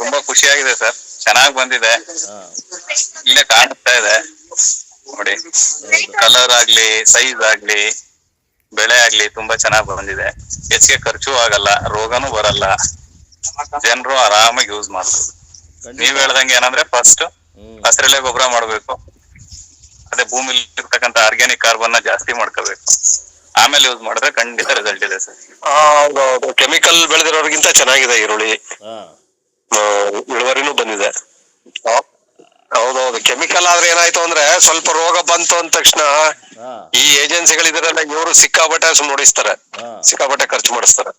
ತುಂಬಾ ಖುಷಿಯಾಗಿದೆ ಸರ್. ಚೆನ್ನಾಗ್ ಬಂದಿದೆ. ಇಲ್ಲೇ ಕಾಣಿಸ್ತಾ ಇದೆ. ನೋಡಿ. ಕಲರ್ ಆಗ್ಲಿ ಸೈಜ್ ಆಗ್ಲಿ ಬೆಳೆ ಆಗ್ಲಿ ತುಂಬಾ ಚೆನ್ನಾಗ್ ಬಂದಿದೆ. ಹೆಚ್ಚಿಗೆ ಖರ್ಚು ಆಗಲ್ಲ ರೋಗನೂ ಬರಲ್ಲ. ಜನರು ಆರಾಮಾಗಿ ಯೂಸ್ ಮಾಡ್ಬೋದು. ನೀವ್ ಹೇಳ್ದಂಗೆ ಏನಂದ್ರೆ ಫಸ್ಟ್ ಹಸಿರಲೆ ಗೊಬ್ಬರ ಮಾಡ್ಬೇಕು. ಅದೇ ಭೂಮಿಲಿ ಇರ್ತಕ್ಕಂತ ಆರ್ಗ್ಯಾನಿಕ್ ಕಾರ್ಬನ್ನ ಜಾಸ್ತಿ ಮಾಡ್ಕೋಬೇಕು. ಆಮೇಲೆ ಯೂಸ್ ಮಾಡಿದ್ರೆ ಖಂಡಿತ ರಿಸಲ್ಟ್ ಇದೆ ಸರ್. ಕೆಮಿಕಲ್ ಬೆಳೆದಿರೋರ್ಗಿಂತ ಚೆನ್ನಾಗಿದೆ ಈರುಳ್ಳಿ. ಇಳುವರಿನೂ ಬಂದಿದೆ. ಹೌದೌದು. ಕೆಮಿಕಲ್ ಆದ್ರೆ ಏನಾಯ್ತು ಅಂದ್ರೆ ಸ್ವಲ್ಪ ರೋಗ ಬಂತು ಅಂದ ತಕ್ಷಣ ಈ ಏಜೆನ್ಸಿಗಳಿದ್ರಲ್ಲ ಇವರು ಸಿಕ್ಕಾಬಟ್ಟೆ ನೋಡಿಸ್ತಾರೆ ಸಿಕ್ಕಾಬಟ್ಟೆ ಸಿಕ್ಕಾಪಟ್ಟೆ ಖರ್ಚು ಮಾಡಿಸ್ತಾರೆ.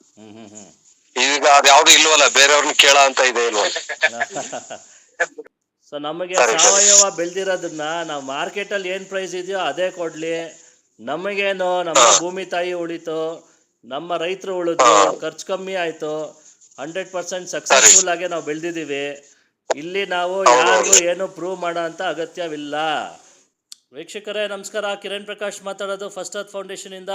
ಈಗ ಅದ್ ಯಾವ್ದು ಈಗ ಅದ್ಯಾವ್ದು ಇಲ್ವಲ್ಲ ಬೇರೆಯವ್ರನ್ನ ಕೇಳ ಅಂತ ಇದೆ ಇಲ್ವ? ಸೊ ನಮಗೆ. ಸಾವಯವ ಬೆಳೆದಿರೋದನ್ನ ನಾವು ಮಾರ್ಕೆಟಲ್ಲಿ ಏನು ಪ್ರೈಸ್ ಇದೆಯೋ ಅದೇ ಕೊಡ್ಲಿ. ನಮಗೇನು ನಮ್ಮ ಭೂಮಿ ತಾಯಿ ಉಳಿತು ನಮ್ಮ ರೈತರು ಉಳಿದು ಖರ್ಚು ಕಮ್ಮಿ ಆಯಿತು. ಹಂಡ್ರೆಡ್ ಪರ್ಸೆಂಟ್ ಸಕ್ಸಸ್ಫುಲ್ ಆಗಿ ನಾವು ಬೆಳೆದಿದ್ದೀವಿ. ಇಲ್ಲಿ ನಾವು ಯಾರಿಗೂ ಏನು ಪ್ರೂವ್ ಮಾಡೋ ಅಂತ ಅಗತ್ಯವಿಲ್ಲ. ವೀಕ್ಷಕರೇ ನಮಸ್ಕಾರ. ಕಿರಣ್ ಪ್ರಕಾಶ್ ಮಾತಾಡೋದು ಫಸ್ಟ್ ಅರ್ತ್ ಫೌಂಡೇಶನಿಂದ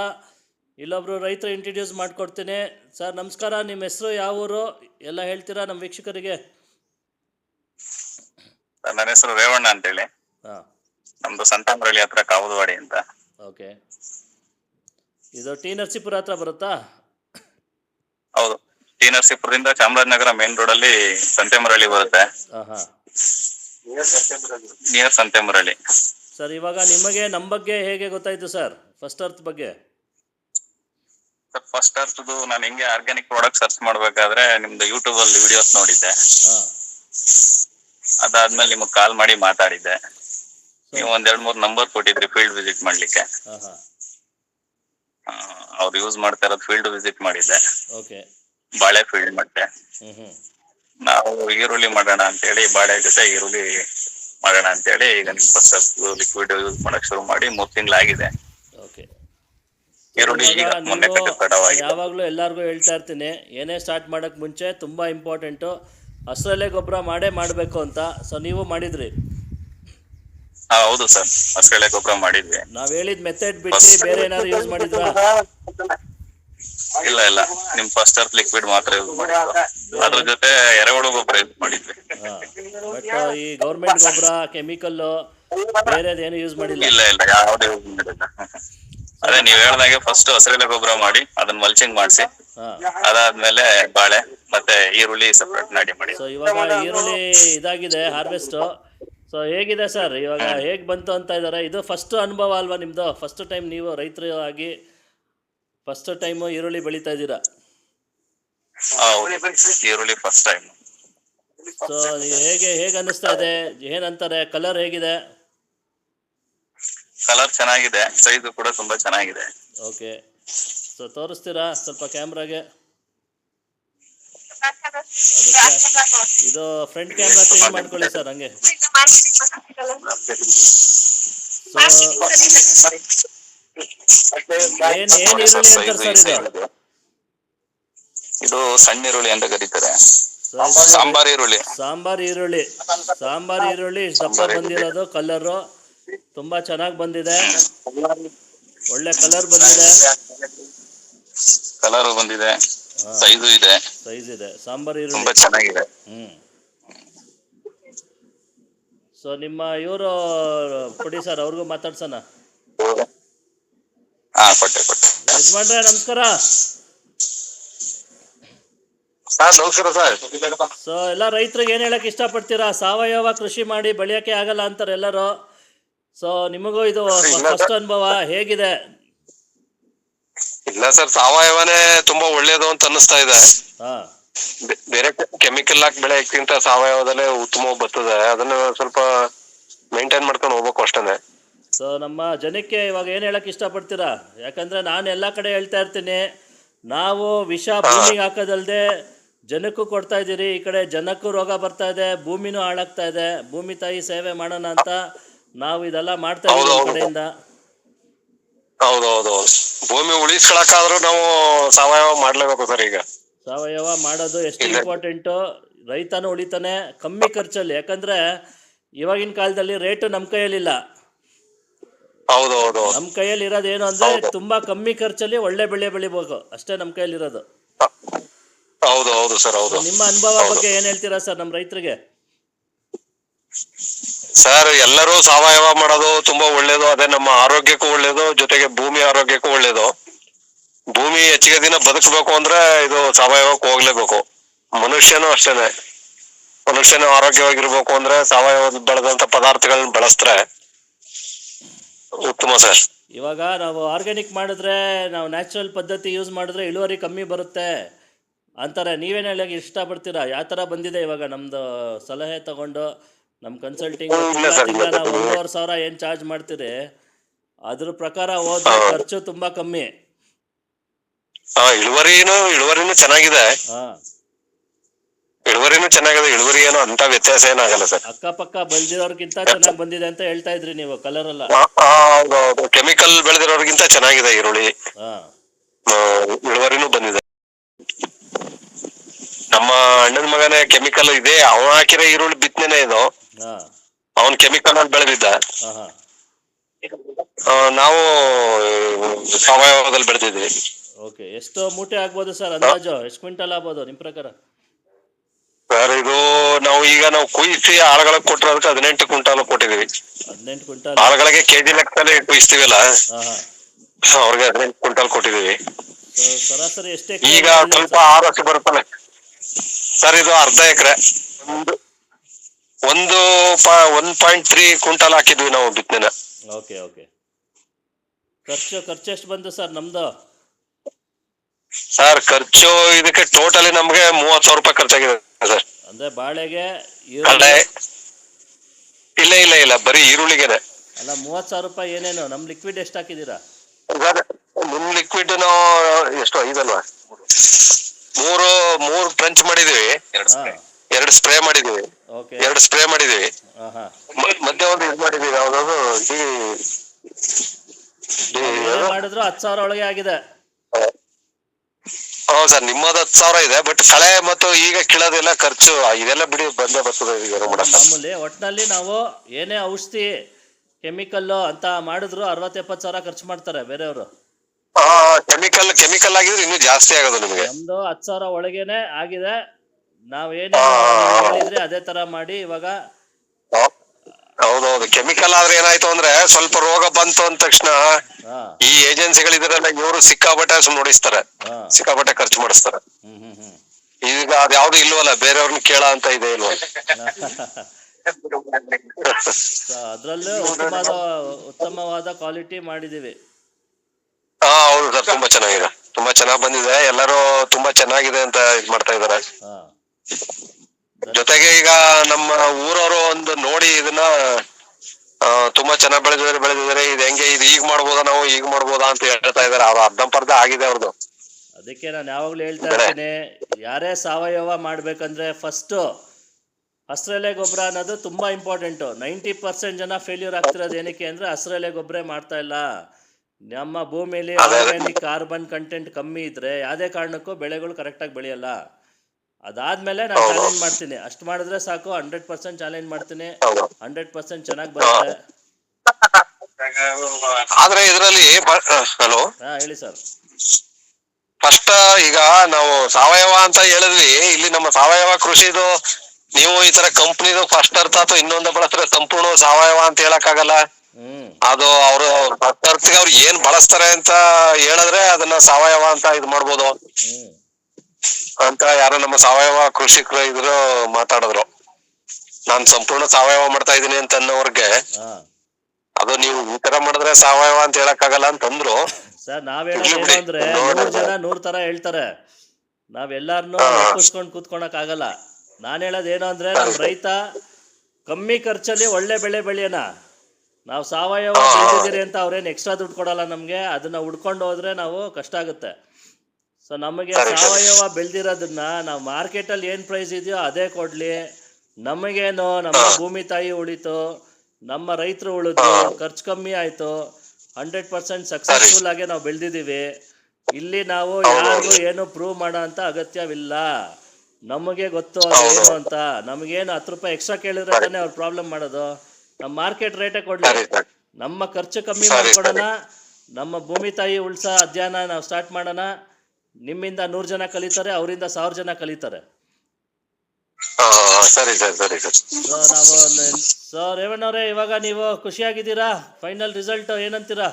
ಇಲ್ಲೊಬ್ರು ರೈತರು ಇಂಟ್ರಡ್ಯೂಸ್ ಮಾಡ್ಕೊಡ್ತೀನಿ. ಸರ್ ನಮಸ್ಕಾರ. ನಿಮ್ಮ ಹೆಸರು ಯಾವ ಊರು? ಎಲ್ಲ ಹೇಳ್ತೀರಾ ನಮ್ಮ ವೀಕ್ಷಕರಿಗೆ? ನನ್ನ ಹೆಸರು ರೇವಣ್ಣ ಅಂತೇಳಿ. ಹಾಂ. ನಮ್ದು ಸಂತಾಮರಳ್ಳಿ ಹತ್ರ ಕಾವುದವಾಡಿ ಅಂತ. ಓಕೆ ಇದು ಟಿ ನರಸೀಪುರ ಹತ್ರ ಬರುತ್ತಾ? ಟಿ ನರಸೀಪುರದಿಂದ ಚಾಮರಾಜನಗರ ಮೇನ್ ರೋಡ್ ಅಲ್ಲಿ ಸಂತೆಮರಳ್ಳಿ ಬರುತ್ತೆ. ನಿಯರ್ ಸಂತೆ ನಿಯರ್ ಸಂತೆಮರಳ್ಳಿ ಸರ್ ಇವಾಗ ನಿಮಗೆ ನಮ್ಮ ಬಗ್ಗೆ ಹೇಗೆ ಗೊತ್ತಾಯ್ತು ಸರ್? ಫಸ್ಟ್ ಅರ್ತ್ ಬಗ್ಗೆ. ಫಸ್ಟ್ ಅರ್ಥದ್ದು ನಾನು ಹಿಂಗೆ ಆರ್ಗ್ಯಾನಿಕ್ ಪ್ರಾಡಕ್ಟ್ ಸರ್ಚ್ ಮಾಡ್ಬೇಕಾದ್ರೆ ನಿಮ್ದು ಯೂಟ್ಯೂಬ್ ಅಲ್ಲಿ ವಿಡಿಯೋಸ್ ನೋಡಿದ್ದೆ. ಹಾಂ. ಅದಾದ್ಮೇಲೆ ನಿಮಗೆ ಕಾಲ್ ಮಾಡಿ ಮಾತಾಡಿದ್ದೆ. ನೀವು ಒಂದ್ ಎರಡ್ ಮೂರ್ ನಂಬರ್ ಕೊಟ್ಟಿದ್ರಿ ಫೀಲ್ಡ್ ವಿಸಿಟ್ ಮಾಡ್ಲಿಕ್ಕೆ. ಹಾಂ ಹಾಂ ಅವ್ರು ಯೂಸ್ ಮಾಡ್ತಾ ಇರೋದು ಫೀಲ್ಡ್ ವಿಸಿಟ್ ಮಾಡಿದ್ದೆ. ಓಕೆ. ಬಾಳೆ ಫೀಲ್ಡ್ ಮತ್ತೆ ನಾವು ಈರುಳ್ಳಿ ಮಾಡೋಣ ಅಂತ ಹೇಳಿ ಬಾಳೆ ಜೊತೆ ಈರುಳ್ಳಿ ಮಾಡೋಣ ಅಂತ ಹೇಳಿ ಈಗ ನಿಮ್ ಫಸ್ಟ್ ಲಿಕ್ವಿಡ್ ಯೂಸ್ ಮಾಡಕ್ ಶುರು ಮಾಡಿ ಮೂರ್ ತಿಂಗಳಾಗಿದೆ. ಈರುಳ್ಳಿ ಈಗ ಮೊನ್ನೆ ಯಾವಾಗಲೂ ಎಲ್ಲರಿಗೂ ಹೇಳ್ತಾ ಇರ್ತೀನಿ ಏನೇ ಸ್ಟಾರ್ಟ್ ಮಾಡಕ್ ಮುಂಚೆ ತುಂಬಾ ಇಂಪಾರ್ಟೆಂಟ್ ಹಸಿರಲ್ಲೇ ಗೊಬ್ಬರ ಮಾಡೇ ಮಾಡಬೇಕು ಅಂತ ಸೊ ನೀವು ಮಾಡಿದ್ರಿ. ಹೌದು ಸರ್. ಹಸ್ರಲೆ ಗೊಬ್ಬರ ಮಾಡಿದ್ವಿ. ನಾವ್ ಹೇಳಿದ ಮೆಥಡ್ ಬಿಟ್ಟು ಬೇರೆ ಏನಾದ್ರು ಯೂಸ್ ಮಾಡಿದ್ರಾ? ಇಲ್ಲ ಇಲ್ಲ. ನಿಮ್ ಫಸ್ಟ್ ಅರ್ತ್ ಲಿಕ್ವಿಡ್ ಮಾತ್ರ ಯೂಸ್ ಮಾಡಿದ್ವಿ ಅದ್ರ ಜೊತೆ ಎರೆಹುಳು ಗೊಬ್ಬರ ಯೂಸ್ ಮಾಡಿದ್ವಿ. ಬಟ್ ಈ ಗೌರ್ಮೆಂಟ್ ಗೊಬ್ಬರ ಕೆಮಿಕಲ್ ಬೇರೆದೇನು ಯೂಸ್ ಮಾಡಿಲ್ಲ. ಇಲ್ಲ ಇಲ್ಲ. ಯಾವ್ದೇ ಯೂಸ್ ಮಾಡಿಲ್ಲ. ಅದೇ ನೀವ್ ಹೇಳ್ದಾಗೆ ಫಸ್ಟ್ ಹಸಿರಿನ ಗೊಬ್ಬರ ಮಾಡಿ ಅದನ್ನ ಮಲ್ಚಿಂಗ್ ಮಾಡಿಸಿ ಅದಾದ್ಮೇಲೆ ಬಾಳೆ ಮತ್ತೆ ಈರುಳ್ಳಿ ಸಪ್ರೇಟ್ ನಾಡಿ ಮಾಡಿ. ಸೊ ಇವಾಗ ಈರುಳ್ಳಿ ಇದಾಗಿದೆ ಹಾರ್ವೆಸ್ಟ್ ಸೊ ಹೇಗಿದೆ ಸರ್ ಇವಾಗ ಹೇಗ್ ಬಂತು ಅಂತ ಇದಾರೆ? ಇದು ಫಸ್ಟ್ ಅನುಭವ ಅಲ್ವಾ ನಿಮ್ದು? ಫಸ್ಟ್ ಟೈಮ್ ನೀವು ರೈತರು ಆಗಿ ಫಸ್ಟ್ ಟೈಮ್ ಈರುಳ್ಳಿ ಬೆಳೀತಾ ಇದ್ದೀರಾ? ಈರುಳ್ಳಿ ಫಸ್ಟ್ ಟೈಮ್ ಸೊ ಹೇಗೆ ಹೇಗೆ ಅನ್ನಿಸ್ತಾ ಇದೆ? ಏನಂತಾರೆ? ಕಲರ್ ಹೇಗಿದೆ? ಕಲರ್ ಚೆನ್ನಾಗಿದೆ. ಸೈಜು ಕೂಡ ತುಂಬಾ ಚೆನ್ನಾಗಿದೆ. ಓಕೆ ಸೊ ತೋರಿಸ್ತೀರಾ ಸ್ವಲ್ಪ ಕ್ಯಾಮ್ರಾಗೆ? ಇದು ಫ್ರಂಟ್ ಕ್ಯಾಮ್ರಾ ಚೇಂಜ್ ಮಾಡ್ಕೊಳ್ಳಿ ಸರ್ ಹಂಗೆ. ಸೊ ಏನ್ ಏನ್ ಈರುಳ್ಳಿ ಅಂತಾರೆ ಸರ್ ಇದು? ಇದು ಸಣ್ಣ ಈರುಳ್ಳಿ ಅಂತ ಕರೀತಾರೆ. ಸಾಂಬಾರ್ ಈರುಳ್ಳಿ. ಸಾಂಬಾರ್ ಈರುಳ್ಳಿ. ಸಾಂಬಾರ್ ಈರುಳ್ಳಿ ಸಪ್ಪ ದಪ್ಪ ಬಂದಿರೋದು ಕಲರ್ ತುಂಬಾ ಚೆನ್ನಾಗಿ ಬಂದಿದೆ. ಒಳ್ಳೆ ಕಲರ್ ಬಂದಿದೆ. ಕಲರ್ ಬಂದಿದೆ. ಸೈಜ್ ಇದೆ. ಸೈಜ್ ಇದೆ. ಸಾಂಬಾರ್ ಈರುಳ್ಳಿ. ತುಂಬಾ ಚೆನ್ನಾಗಿದೆ. ಹ್ಮ್. ಸೊ ನಿಮ್ಮ ಇವರು ಸರ್ ಅವ್ರಿಗೂ ಮಾತಾಡ್ಸೋಣ. ಹಾ ಕೊಟ್ಟೆ ಕೊಟ್ಟೆ. ಯಜಮಾನ್ರೆ ನಮಸ್ಕಾರ. ಸರ್ ನಮಸ್ಕಾರ ಸರ್. ಸೊ ಎಲ್ಲ ರೈತರಿಗೆ ಏನು ಹೇಳಕ್ ಇಷ್ಟಪಡ್ತೀರಾ? ಸಾವಯವ ಕೃಷಿ ಮಾಡಿ ಬೆಳೆಯಕ್ಕೆ ಆಗಲ್ಲ ಅಂತಾರೆ ಎಲ್ಲರೂ. ಸೊ ನಿಮಗೂ ಇದು ಫಸ್ಟ್ ಅನುಭವ ಹೇಗಿದೆ? ಇಲ್ಲ ಸರ್ ಸಾವಯವನೇ ತುಂಬಾ ಒಳ್ಳೇದು ಅಂತ ಅನ್ನಿಸ್ತಾ ಇದೆ. ಹಾ. ಬೆ- ಬೇರೆ ಕೆಮಿಕಲ್ ಹಾಕಿ ಬೆಳೆಯಕ್ಕಿಂತ ಸಾವಯವದಲ್ಲೇ ಉತ್ತಮವಾಗಿ ಬರ್ತದೆ. ಅದನ್ನ ಸ್ವಲ್ಪ ಮೇಂಟೈನ್ ಮಾಡ್ಕೊಂಡು ಹೋಗ್ಬೇಕು ಅಷ್ಟೇ ಸೊ ನಮ್ಮ ಜನಕ್ಕೆ ಇವಾಗ ಏನು ಹೇಳಕ್ ಇಷ್ಟಪಡ್ತೀರಾ? ಯಾಕಂದ್ರೆ ನಾನು ಎಲ್ಲ ಕಡೆ ಹೇಳ್ತಾ ಇರ್ತೀನಿ. ನಾವು ವಿಷ ಭೂಮಿಗೆ ಹಾಕೋದಲ್ದೆ ಜನಕ್ಕೂ ಕೊಡ್ತಾ ಇದ್ದೀರಿ. ಈ ಕಡೆ ಜನಕ್ಕೂ ರೋಗ ಬರ್ತಾ ಇದೆ ಭೂಮಿನೂ ಹಾಳಾಗ್ತಾ ಇದೆ. ಭೂಮಿ ತಾಯಿ ಸೇವೆ ಮಾಡೋಣ ಅಂತ ನಾವು ಇದೆಲ್ಲ ಮಾಡ್ತಾ ಇದ್ದೀವಿ ಈ. ಕಡೆಯಿಂದ. ಹೌದೌದು ಭೂಮಿ ಉಳಿಸ್ಕೊಳಕಾದ್ರೂ ನಾವು ಸಾವಯವ ಮಾಡ್ಲೇಬೇಕು ಸರ್ ಈಗ. ಸಾವಯವ ಮಾಡೋದು ಎಷ್ಟು. ಇಂಪಾರ್ಟೆಂಟು. ರೈತನು ಉಳಿತಾನೆ ಕಮ್ಮಿ ಖರ್ಚಲ್ಲಿ. ಯಾಕಂದ್ರೆ ಇವಾಗಿನ ಕಾಲದಲ್ಲಿ ರೇಟು ನಮ್ಮ ಕೈಯಲ್ಲಿಲ್ಲ. ಹೌದೌದು. ನಮ್ಮ ಕೈಯಲ್ಲಿ ಇರೋದು ಏನು ಅಂದ್ರೆ ತುಂಬಾ ಕಮ್ಮಿ ಖರ್ಚಲ್ಲಿ ಒಳ್ಳೆ ಬೆಳೆ ಬೆಳಿಬೇಕು ಅಷ್ಟೇ ನಮ್ಮ ಕೈಯಲ್ಲಿರೋದು. ಹೌದು ಹೌದು ಸರ್ ಹೌದು. ನಿಮ್ಮ ಅನುಭವ ಬಗ್ಗೆ ಏನ್ ಹೇಳ್ತೀರಾ ಸರ್ ನಮ್ಮ ರೈತರಿಗೆ? ಸರ್ ಎಲ್ಲರೂ ಸಾವಯವ ಮಾಡೋದು ತುಂಬಾ ಒಳ್ಳೇದು ಅದೇ ನಮ್ಮ ಆರೋಗ್ಯಕ್ಕೂ ಒಳ್ಳೇದು ಜೊತೆಗೆ ಭೂಮಿ ಆರೋಗ್ಯಕ್ಕೂ ಒಳ್ಳೇದು. ಭೂಮಿ ಹೆಚ್ಚಿಗೆ ದಿನ ಬದುಕಬೇಕು ಅಂದ್ರೆ ಇದು ಸಾವಯವಕ್ಕೆ ಹೋಗ್ಲೇಬೇಕು. ಮನುಷ್ಯನು ಅಷ್ಟೇನೆ. ಮನುಷ್ಯನು ಆರೋಗ್ಯವಾಗಿರ್ಬೇಕು ಅಂದ್ರೆ ಸಾವಯವ ಬೆಳೆದಂತ ಪದಾರ್ಥಗಳನ್ನ ಬಳಸಿದ್ರೆ ಉತ್ತಮ ಸರ್. ಇವಾಗ ನಾವು ಆರ್ಗ್ಯಾನಿಕ್ ಮಾಡಿದ್ರೆ ನಾವು ನ್ಯಾಚುರಲ್ ಪದ್ಧತಿ ಯೂಸ್ ಮಾಡಿದ್ರೆ ಇಳುವರಿ ಕಮ್ಮಿ ಬರುತ್ತೆ ಅಂತಾರೆ. ನೀವೇನು ಹೇಳಿ ಇಷ್ಟಪಡ್ತೀರಾ? ಯಾವ ಥರ ಬಂದಿದೆ ಇವಾಗ ನಮ್ಮದು ಸಲಹೆ ತಗೊಂಡು? ನಮ್ಮ ಕನ್ಸಲ್ಟಿಂಗ್ ನಾವು ಒಂದೂವರೆ ಸಾವಿರ ಏನು ಚಾರ್ಜ್ ಮಾಡ್ತೀರಿ? ಅದ್ರ ಪ್ರಕಾರ ಹೋದ್ರೆ ಖರ್ಚು ತುಂಬಾ ಕಮ್ಮಿ. ಇಳುವರಿನೂ ಇಳುವರಿನು ಇಳುವರಿನು ಚೆನ್ನಾಗಿದೆ. ಹಾಂ. ಇಳುವರಿನು ಚೆನ್ನಾಗಿದೆ ಇಳುವರಿ ಏನು ಅಂತ ವ್ಯತ್ಯಾಸ ಏನಾಗಲ್ಲ ಸರ್. ಅಕ್ಕಪಕ್ಕ ಬೆಳೆದಿರೋರ್ಗಿಂತ ಚೆನ್ನಾಗಿ ಬಂದಿದೆ ಅಂತ ಹೇಳ್ತಾ ಇದ್ರಿ ನೀವು ಕಲರ್ ಎಲ್ಲ. ಹೌದೌದು ಕೆಮಿಕಲ್ ಬೆಳೆದಿರೋರ್ಗಿಂತ ಚೆನ್ನಾಗಿದೆ ಈರುಳ್ಳಿ. ಹಾಂ. ಇಳುವರಿನೂ ಬಂದಿದೆ. ನಮ್ಮ ಅಣ್ಣನ ಮಗನೇ ಕೆಮಿಕಲ್ ಇದೆ ಅವನ್ ಹಾಕಿರೋ ಈರುಳ್ಳಿ ಬಿತ್ತನೆ ಇದು. ಹಾಂ. ಅವನ್ ಕೆಮಿಕಲ್ ಅಲ್ಲಿ ಬೆಳೆದಿದ್ದ. ಹಾಂ ಹಾಂ. ಆ, ನಾವು ಸಾವಯವದಲ್ಲಿ ಬೆಳೆದಿದ್ವಿ. ಓಕೆ ಎಷ್ಟು ಮೂಟೆ ಆಗ್ಬೋದು ಸರ್ ಅಂದಾಜು? ಎಷ್ಟು ಕ್ವಿಂಟಲ್ ಆಗ್ಬೋದು ನಿಮ್ ಪ್ರಕಾರ? ಸರ್ ಇದು ನಾವು ಈಗ ನಾವು ಕುಯಿಸಿ ಆಳುಗಳಿಗೆ ಕೊಟ್ಟಿರೋದಕ್ಕೆ ಹದಿನೆಂಟು ಕ್ವಿಂಟಾಲ್ ಕೊಟ್ಟಿದೀವಿ ಹದಿನೆಂಟು ಕ್ವಿಂಟಲ್. ಆಳುಗಳಿಗೆ ಕೆಜಿ ಲೆಕ್ಕದಲ್ಲಿ ಕುಯಿಸ್ತೀವಲ್ಲ? ಅವ್ರಿಗೆ ಹದಿನೆಂಟು ಕ್ವಿಂಟಾಲ್ ಕೊಟ್ಟಿದೀವಿ ಸೊ ಸರಾಸರಿ ಎಷ್ಟೇ ಈಗ ಸ್ವಲ್ಪ ಆರು ವರ್ಷ ಬರುತ್ತಲ್ಲ. ಸರ್ ಇದು ಅರ್ಧ ಎಕರೆ. ಒಂದು ಒಂದು ಒನ್ ಪಾಯಿಂಟ್ ತ್ರೀ ಕ್ವಿಂಟಾಲ್ ಹಾಕಿದ್ವಿ ನಾವು ಬಿತ್ತನೆ ಓಕೆ ಓಕೆ. ಖರ್ಚು ಖರ್ಚು ಎಷ್ಟು ಬಂತು ಸರ್ ನಮ್ದು? ಸರ್ ಖರ್ಚು ಇದಕ್ಕೆ ಟೋಟಲಿ ನಮ್ಗೆ ಮೂವತ್ತು ಸಾವಿರ ರೂಪಾಯಿ ಖರ್ಚಾಗಿದೆ. ಅಂದ್ರೆ ಬಾಳೆಗೆ ಕಳೆ ಇಲ್ಲ ಇಲ್ಲ ಇಲ್ಲ ಬರೀ ಈರುಳ್ಳಿಗೆನೆ. ಅಲ್ಲ ಮೂವತ್ ಸಾವಿರ ರೂಪಾಯಿ ಏನೇನು? ನಮ್ ಲಿಕ್ವಿಡ್ ಎಷ್ಟು ಹಾಕಿದೀರಾ ನಿಮ್ ಲಿಕ್ವಿಡ್ ಎಷ್ಟು ಐದಲ್ವಾ? ಮೂರು ಮೂರು ಟ್ರಂಚ್ ಮಾಡಿದೀವಿ ಎರಡು ಸ್ಪ್ರೇ ಮಾಡಿದೀವಿ ಎರಡು ಸ್ಪ್ರೇ ಮಾಡಿದೀವಿ ಹಾಂ ಹಾಂ. ಮ- ಮಧ್ಯೆ ಒಂದು ಇದು ಮಾಡಿದೀವಿ ಯಾವ್ದಾದ್ರು ಮಾಡಿದ್ರು ಹತ್ತು ಸಾವಿರ ಒಳಗೆ ಆಗಿದೆ. ಹೌದು ಸರ್ ನಿಮ್ಮದು ಹತ್ತು ಸಾವಿರ ಇದೆ ಬಟ್ ಕಳೆ ಮತ್ತು ಈಗ ಕೀಳೋದೆಲ್ಲ ಖರ್ಚು ಇದೆಲ್ಲ ಬಿಡಿ ಬಂದೇ ಬರ್ತದೆ ಈಗ ಏನು ಮಾಮೂಲಿ ಒಟ್ಟಿನಲ್ಲಿ ನಾವು ಏನೇ ಔಷಧಿ ಕೆಮಿಕಲ್ ಅಂತ ಮಾಡಿದ್ರು ಅರವತ್ತು ಎಪ್ಪತ್ತು ಸಾವಿರ ಖರ್ಚು ಮಾಡ್ತಾರೆ ಬೇರೆಯವರು. ಕೆಮಿಕಲ್ ಕೆಮಿಕಲ್ ಆಗಿದ್ರೆ ಇನ್ನೂ ಜಾಸ್ತಿ ಆಗೋದು ನಿಮಗೆ. ನಮ್ದು ಹತ್ತು ಸಾವಿರ ಒಳಗೇನೆ ಆಗಿದೆ. ನಾವೇನೇ ಏನೇ ಹೇಳಿದ್ರಿ ಅದೇ ತರ ಮಾಡಿ ಇವಾಗ ಹೌದೌದು ಕೆಮಿಕಲ್ ಆದ್ರೆ ಏನಾಯ್ತು ಅಂದ್ರೆ ಸ್ವಲ್ಪ ರೋಗ ಬಂತು ಅಂದ ತಕ್ಷಣ ಈ ಈ ಏಜೆನ್ಸಿಗಳಿದ್ರಲ್ಲ ಇವರು ಸಿಕ್ಕಾಪಟ್ಟೆ ಸುಮ್ ನೋಡಿಸ್ತಾರೆ. ಹಾ. ಸಿಕ್ಕಾಪಟ್ಟೆ ಖರ್ಚು ಮಾಡಿಸ್ತಾರೆ. ಹ್ಮ್ ಹ್ಮ್ ಹ್ಮ್. ಈಗ ಅದ್ಯಾವ್ದು ಇಲ್ವಲ್ಲ ಬೇರೆಯವ್ರನ್ನ ಕೇಳ ಅಂತ ಇದೆ ಇಲ್ವ ಉತ್ತಮವಾದ ಉತ್ತಮವಾದ ಕ್ವಾಲಿಟಿ ಹಾ ಹೌದು ಸರ್ ತುಂಬಾ ಚೆನ್ನಾಗಿದೆ. ತುಂಬಾ ಚೆನ್ನಾಗ್ ಬಂದಿದೆ. ಎಲ್ಲರೂ ತುಂಬಾ ಚೆನ್ನಾಗಿದೆ ಅಂತ ಇದ್ ಮಾಡ್ತಾ ಇದಾರೆ ಹಾ. ಜೊತೆಗೆ ಈಗ ನಮ್ಮ ಊರವರು ಒಂದು ನೋಡಿ ಇದನ್ನ ಆ, ತುಂಬಾ ಚೆನ್ನಾಗಿ ಬೆಳೆದಿದ್ದಾರೆ ಬೆಳೆದಿದ್ದಾರೆ. ಇದು ಹೆಂಗೆ ಇದು ಈಗ ಮಾಡ್ಬೋದಾ ನಾವು ಈಗ ಮಾಡ್ಬೋದಾ ಅಂತ ಹೇಳ್ತಾ ಇದಾರೆ ಅವ್ರ ಅರ್ಧಂಪರ್ಧ ಆಗಿದೆ ಅವ್ರದ್ದು ಅದಕ್ಕೆ ನಾನು ಯಾವಾಗ್ಲೂ ಹೇಳ್ತಾ ಇರ್ತೀನಿ ಯಾರೇ ಸಾವಯವ ಮಾಡ್ಬೇಕಂದ್ರೆ ಫಸ್ಟ್ ಹಸ್ರೆಲೆ ಗೊಬ್ಬರ ಅನ್ನೋದು ತುಂಬಾ ಇಂಪಾರ್ಟೆಂಟ್ ನೈಂಟಿ ಪರ್ಸೆಂಟ್ ಜನ ಫೇಲ್ಯೂರ್ ಆಗ್ತಿರೋದು ಏನಕ್ಕೆ ಅಂದ್ರೆ ಹಸ್ರೆಲೆ ಗೊಬ್ಬರ ಮಾಡ್ತಾ ಇಲ್ಲ. ನಮ್ಮ ಭೂಮಿಲಿ. ಆರ್ಗ್ಯಾನಿಕ್ ಕಾರ್ಬನ್ ಕಂಟೆಂಟ್ ಕಮ್ಮಿ ಇದ್ರೆ ಯಾವುದೇ ಕಾರಣಕ್ಕೂ ಬೆಳೆಗಳು ಕರೆಕ್ಟಾಗಿ ಬೆಳೆಯಲ್ಲ. ಅದಾದ್ಮೇಲೆ ನಾನು. ಚಾಲೆಂಜ್ ಮಾಡ್ತೀನಿ. ಅಷ್ಟು ಮಾಡಿದ್ರೆ ಸಾಕು ಹಂಡ್ರೆಡ್ ಪರ್ಸೆಂಟ್ ಚಾಲೆಂಜ್ ಮಾಡ್ತೀನಿ. ಹಂಡ್ರೆಡ್ ಪರ್ಸೆಂಟ್ ಚೆನ್ನಾಗಿ ಬರುತ್ತೆ. ಆದ್ರೆ ಇದರಲ್ಲಿ ಹಲೋ ಹಾ ಹೇಳಿ ಸರ್ ಫಸ್ಟ್ ಈಗ ನಾವು ಸಾವಯವ ಅಂತ ಹೇಳಿದ್ವಿ. ಇಲ್ಲಿ ನಮ್ಮ ಸಾವಯವ ಕೃಷಿದು ನೀವು ಈ ತರ ಕಂಪ್ನಿದು ಫಸ್ಟ್ ಅರ್ಥ ಅಥವಾ ಇನ್ನೊಂದು ಬಳಸ್ತಾರೆ ಸಂಪೂರ್ಣ ಸಾವಯವ ಅಂತ ಹೇಳಕ್ಕಾಗಲ್ಲ? ಹ್ಮ್. ಅದು ಅವರು ಫಸ್ಟ್ ಅವ್ರು ಏನ್ ಬಳಸ್ತಾರೆ ಅಂತ ಹೇಳಿದ್ರೆ ಅದನ್ನ ಸಾವಯವ ಅಂತ ಇದ್ ಮಾಡ್ಬೋದು. ಅಂತ ಯಾರೋ ನಮ್ಮ ಸಾವಯವ ಕೃಷಿಕರು ಇದ್ರು ಮಾತಾಡಿದ್ರು. ನಾನ್ ಸಂಪೂರ್ಣ ಸಾವಯವ ಮಾಡ್ತಾ ಇದೀನಿ ಅಂತ ಅನ್ನೋರ್ಗೆ ಅದು ನೀವು ಈ ತರ ಮಾಡಿದ್ರೆ ಸಾವಯವ ಅಂತ ಹೇಳಕ್ಕಾಗಲ್ಲ ಅಂತಂದ್ರು ಸರ್ ನಾವ್ ಹೇಳೋದು ಅಂದ್ರೆ. ನೂರ್ ಜನ ನೂರ್ ತರ ಹೇಳ್ತಾರೆ. ನಾವೆಲ್ಲಾರನು ಕುಸ್ಕೊಂಡ್. ಕೂತ್ಕೊಳಕ್ ಆಗಲ್ಲ ನಾನ್ ಹೇಳೋದ್ ಏನು ಅಂದ್ರೆ ನಮ್ ರೈತ ಕಮ್ಮಿ ಖರ್ಚಲ್ಲಿ ಒಳ್ಳೆ ಬೆಳೆ ಬೆಳೆಯೋಣ ನಾವು ಸಾವಯವ. ಬೆಳೆದಿದ್ದೀರಿ ಅಂತ ಅವ್ರೇನ್ ಎಕ್ಸ್ಟ್ರಾ ದುಡ್ಡು ಕೊಡಲ್ಲ ನಮ್ಗೆ. ಅದನ್ನ ಹುಡ್ಕೊಂಡು ಹೋದ್ರೆ ನಾವು ಕಷ್ಟ ಆಗುತ್ತೆ. ಸೊ ನಮಗೆ. ಸಾವಯವ ಬೆಳೆದಿರೋದನ್ನ ನಾವು ಮಾರ್ಕೆಟಲ್ಲಿ ಏನ್ ಪ್ರೈಸ್ ಇದೆಯೋ ಅದೇ ಕೊಡ್ಲಿ. ನಮಗೇನು ನಮ್ಮ ಭೂಮಿ ತಾಯಿ ಉಳಿತು ನಮ್ಮ ರೈತರು ಉಳಿದು. ಖರ್ಚು ಕಮ್ಮಿ ಆಯ್ತು ಹಂಡ್ರೆಡ್ ಪರ್ಸೆಂಟ್ ಸಕ್ಸಸ್ಫುಲ್ ಆಗಿ ನಾವು ಬೆಳೆದಿದ್ದೀವಿ ಇಲ್ಲಿ ನಾವು ಯಾರಿಗೂ ಏನು ಪ್ರೂವ್ ಮಾಡೋ ಅಂತ ಅಗತ್ಯವಿಲ್ಲ. ನಮಗೆ ಗೊತ್ತು ಏನು ಅದೇನು ಅಂತ. ನಮಗೇನು ಹತ್ತು ರೂಪಾಯಿ ಎಕ್ಸ್ಟ್ರಾ ಕೇಳಿದ್ರೆ. ತಾನೇ ಅವ್ರು ಪ್ರಾಬ್ಲಮ್ ಮಾಡೋದು. ನಮ್ಮ ಮಾರ್ಕೆಟ್ ರೇಟೇ ಕೊಡ್ಲಿ. ನಮ್ಮ ಖರ್ಚು ಕಮ್ಮಿ ಮಾಡ್ಕೊಡೋಣ. ನಮ್ಮ ಭೂಮಿ ತಾಯಿ ಉಳ್ಸೋ ಅಧ್ಯಯನ ನಾವು ಸ್ಟಾರ್ಟ್ ಮಾಡೋಣ. ನಿಮ್ಮಿಂದ ನೂರ್ ಜನ ಕಲಿತಾರೆ ಅವರಿಂದ ಸಾವಿರ ಜನ ಕಲಿತಾರೆ. ಸರಿ ಸರ್ ಸರಿ ಸರ್. ಸೊ ನಾವು ಸೊ ರೇವಣ್ಣವ್ರೆ ಇವಾಗ ನೀವು ಖುಷಿಯಾಗಿದ್ದೀರಾ? ಫೈನಲ್ ರಿಸಲ್ಟ್ ಏನಂತೀರಾ?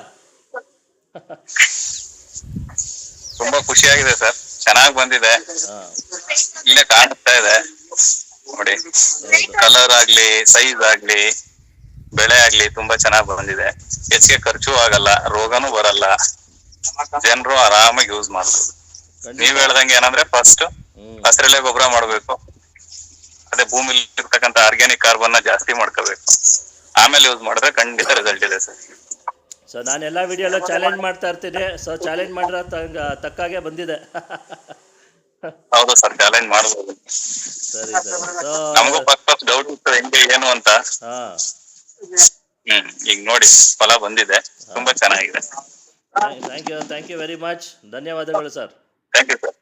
ತುಂಬಾ ಖುಷಿಯಾಗಿದೆ ಸರ್. ಚೆನ್ನಾಗಿ ಬಂದಿದೆ. ಹಾ, ಇಲ್ಲೇ ಕಾಣಿಸ್ತಾ ಇದೆ. ನೋಡಿ ಕಲರ್ ಆಗ್ಲಿ ಸೈಜ್ ಆಗ್ಲಿ ಬೆಳೆ ಆಗ್ಲಿ ತುಂಬಾ ಚೆನ್ನಾಗಿ ಬಂದಿದೆ. ಹೆಚ್ಚಿಗೆ ಖರ್ಚು ಆಗಲ್ಲ ರೋಗನೂ ಬರಲ್ಲ. ಜನರು ಆರಾಮಾಗಿ ಯೂಸ್ ಮಾಡ್ಬೋದು. ನೀವ್ ಹೇಳ್ದಂಗೆ ಏನಂದ್ರೆ ಫಸ್ಟ್ ಹಸಿರೆಲೆ ಗೊಬ್ಬರ ಮಾಡ್ಬೇಕು. ಅದೇ ಭೂಮಿಲಿ ಇರ್ತಕ್ಕಂತ ಆರ್ಗ್ಯಾನಿಕ್ ಕಾರ್ಬನ್ನ ಜಾಸ್ತಿ ಮಾಡ್ಕೋಬೇಕು. ಆಮೇಲೆ ಯೂಸ್ ಮಾಡಿದ್ರೆ ಖಂಡಿತ ರಿಸಲ್ಟ್ ಇದೆ ಸರ್. ಸೊ ನಾನು ಎಲ್ಲ ವಿಡಿಯೋಲ್ಲೂ ಚಾಲೆಂಜ್ ಮಾಡ್ತಾ ಇರ್ತೀನಿ. ಸೊ ಚಾಲೆಂಜ್ ಮಾಡಿದ್ರೆ ತಕ್ಕಾಗೆ ಬಂದಿದೆ. ಹೌದು ಸರ್ ಚಾಲೆಂಜ್ ಮಾಡ್ಬೋದು. ಸರಿ ಸರ್. ನಮಗೂ ಫಸ್ಟ್ ಫಸ್ಟ್ ಡೌಟ್ ಇತ್ತು ಹೆಂಗೆ ಏನು ಅಂತ. ಹಾ. ಹ್ಮ್ ಈಗ ನೋಡಿ ಫಲ ಬಂದಿದೆ. ತುಂಬಾ ಚೆನ್ನಾಗಿದೆ. Thank you thank you very much ಧನ್ಯವಾದಗಳು ಸರ್. Thank you sir